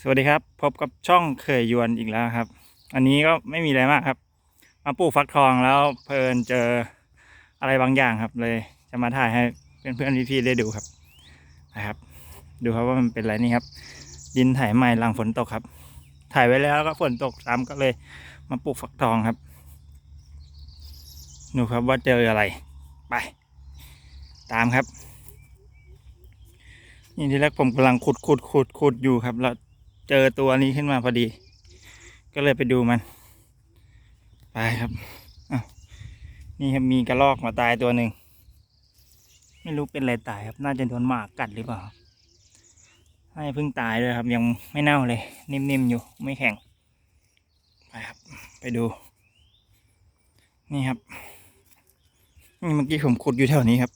สวัสดีครับ พบกับช่องเคยยวนอีกแล้วครับ อันนี้ก็ไม่มีอะไรมากครับ มาปลูกฟักทองแล้วเพลินเจออะไรบางอย่างครับ เลยจะมาถ่ายให้เพื่อนๆพี่ๆได้ดูครับนะครับ ดูครับว่ามันเป็นอะไรนี่ครับ ดินไถใหม่หลังฝนตกครับ ถ่ายไว้แล้วก็ฝนตกซ้ำก็เลยมาปลูกฟักทองครับดูครับว่าเจออะไรไป ตามครับนี่ที่แรกผมกำลังขุดขุดขุดขุดอยู่ครับ แล้ว เจอตัวนี้ขึ้นมาพอดี ก็เลยไปดูมัน ไปครับนี่ครับมีกระรอกมาตายตัวหนึ่ง ไม่รู้เป็นอะไรตายครับ น่าจะโดนหมากกัดหรือเปล่าน่าจะเพิ่งตายเลยครับ ยังไม่เน่าเลย นิ่มๆอยู่ไม่แข็ง ไปครับ ไปดู นี่ครับนี่เมื่อกี้ผมขุดอยู่แถวนี้ครับ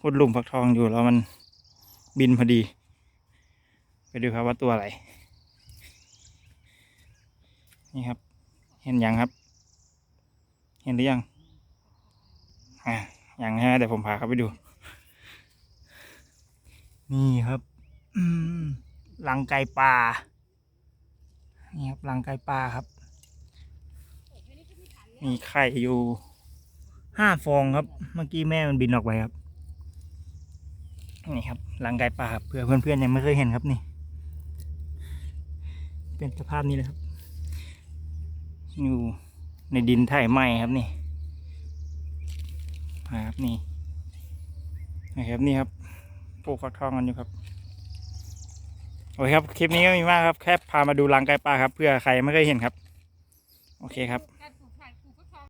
ขุดหลุมฟักทองอยู่แล้วมันบินพอดี ไปดูครับว่าตัวอะไร นี่ครับ เห็นยังครับ เห็นหรือยัง อ่ายังฮะเดี๋ยวผมพาเขาไปดู นี่ครับลังไก่ป่า นี่ครับลังไก่ป่าครับ มีไข่อยู่ห้าฟองครับ เมื่อกี้แม่มันบินออกไปครับ นี่ครับรังไก่ป่าครับเผื่อเพื่อนๆยังไม่เคยเห็นครับนี่ เป็นสภาพนี้เลยครับ อยู่ในดินไถไหมครับนี่ครับนี่นะครับนี่ครับปลูกฟักทองกันอยู่ครับโอเคครับ คลิปนี้ก็มีมากครับ แค่พามาดูรังไก่ปลาครับ เพื่อใครไม่เคยเห็นครับ โอเคครับ